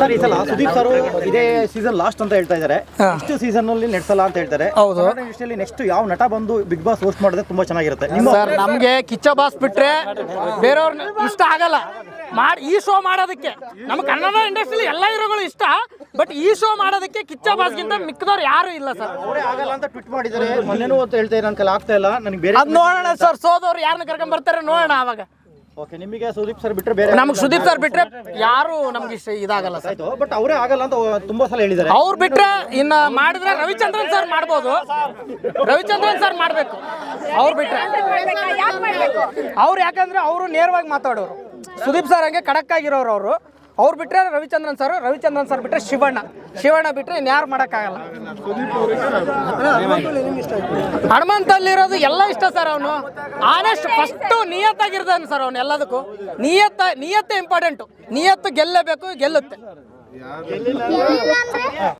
Sir ಈ ಸಲ Sudeep sir ಇದೇ ಸೀಸನ್ ಲಾಸ್ಟ್ ಅಂತ ಹೇಳ್ತಾ ಇದ್ದಾರೆ. ಇಷ್ಟು ಸೀಸನ್ ಅಲ್ಲಿ ನೆಟ್ಸಲ್ಲ ಅಂತ ಹೇಳ್ತಾರೆ. ಹೌದು. ನೆಕ್ಸ್ಟ್ ಯಾವ ನಟ ಬಂದು ಬಿಗ್ ಬಾಸ್ ಹೋಸ್ಟ್ ಮಾಡಿದ್ರೆ ತುಂಬಾ ಚೆನ್ನಾಗಿರುತ್ತೆ. ಸರ್ ನಮಗೆ ಕಿಚ್ಚ ಬಾಸ್ ಬಿಟ್ರೆ ಬೇರೆಯವ್ರನ್ನ ಇಷ್ಟ ಆಗಲ್ಲ. ಮಾಡಿ ಈ ಶೋ ಮಾಡೋದಕ್ಕೆ. ನಮ್ಮ ಕನ್ನಡ ಇಂಡಸ್ಟ್ರಿಲಿ ಎಲ್ಲ ಹೀರೋಗಳು ಇಷ್ಟ ಬಟ್ ಈ ಶೋ ಮಾಡೋದಕ್ಕೆ ಕಿಚ್ಚ ಬಾಸ್ಗಿಂತ ಮಿಕ್ಕದವ್ರು ಯಾರು ಇಲ್ಲ ಸರ್. ಅವರೇ ಆಗಲ್ಲ ಅಂತ ಟ್ವಿಟ್ ಮಾಡಿದ್ದಾರೆ. ಮೊನ್ನೆನೂ ಅಂತ ಹೇಳ್ತಾ ಇರೋ ಆಗ್ತಾ ಇಲ್ಲ. ನನಗೆ ಬೇರೆ ಅದ್ ನೋಡೋಣ ಸರ್ ಸೋದವ್ರು ಯಾರನ್ನ ಕರ್ಕೊಂಡ್ ಬರ್ತಾರೆ ನೋಡೋಣ ಅವಾಗ ಓಕೆ ನಿಮಗೆ ಸುದೀಪ್ ಸರ್ ಬಿಟ್ಟರೆ ಬೇರೆ ನಮ್ಗೆ ಸುದೀಪ್ ಸರ್ ಬಿಟ್ರೆ ಯಾರು ನಮ್ಗೆ ಇಷ್ಟ ಇದಾಗಲ್ಲ ಸರ್ ಆಯ್ತು ಬಟ್ ಅವರೇ ಆಗಲ್ಲ ಅಂತ ತುಂಬಾ ಸಲ ಹೇಳಿದ್ದಾರೆ. ಅವ್ರು ಬಿಟ್ರೆ ಇನ್ನ ಮಾಡಿದ್ರೆ ರವಿಚಂದ್ರನ್ ಸರ್ ಮಾಡ್ಬೋದು. ರವಿಚಂದ್ರನ್ ಸರ್ ಮಾಡಬೇಕು. ಅವ್ರು ಬಿಟ್ರೆ. ಯಾಕೆ ಮಾಡ್ಬೇಕು? ಅವ್ರು ಯಾಕಂದ್ರೆ ಅವರು ನೇರವಾಗಿ ಮಾತಾಡೋರು. ಸುದೀಪ್ ಸರ್ ಹಂಗೆ ಖಡಕ್ ಆಗಿರೋರು ಅವರು. ಅವ್ರು ಬಿಟ್ರೆ ರವಿಚಂದ್ರನ್ ಸರ್ ರವಿಚಂದ್ರನ್ ಸರ್ ಬಿಟ್ರೆ ಶಿವಣ್ಣ. ಶಿವಣ್ಣ ಬಿಟ್ರೆ ಇನ್ಯಾರು ಮಾಡೋಕ್ಕಾಗಲ್ಲ. ಹನುಮಂತಲ್ಲಿರೋದು ಎಲ್ಲ ಇಷ್ಟ ಸರ್ ಅವನು. ಆನೆಸ್ಟ್ ಫಸ್ಟು ನಿಯತ್ತಾಗಿರ್ತಾನೆ ಸರ್ ಅವನು ಎಲ್ಲದಕ್ಕೂ. ನಿಯತ್ತ, ನಿಯತ್ತೆ ಇಂಪಾರ್ಟೆಂಟು ನಿಯತ್ತು ಗೆಲ್ಲಬೇಕು, ಗೆಲ್ಲುತ್ತೆ.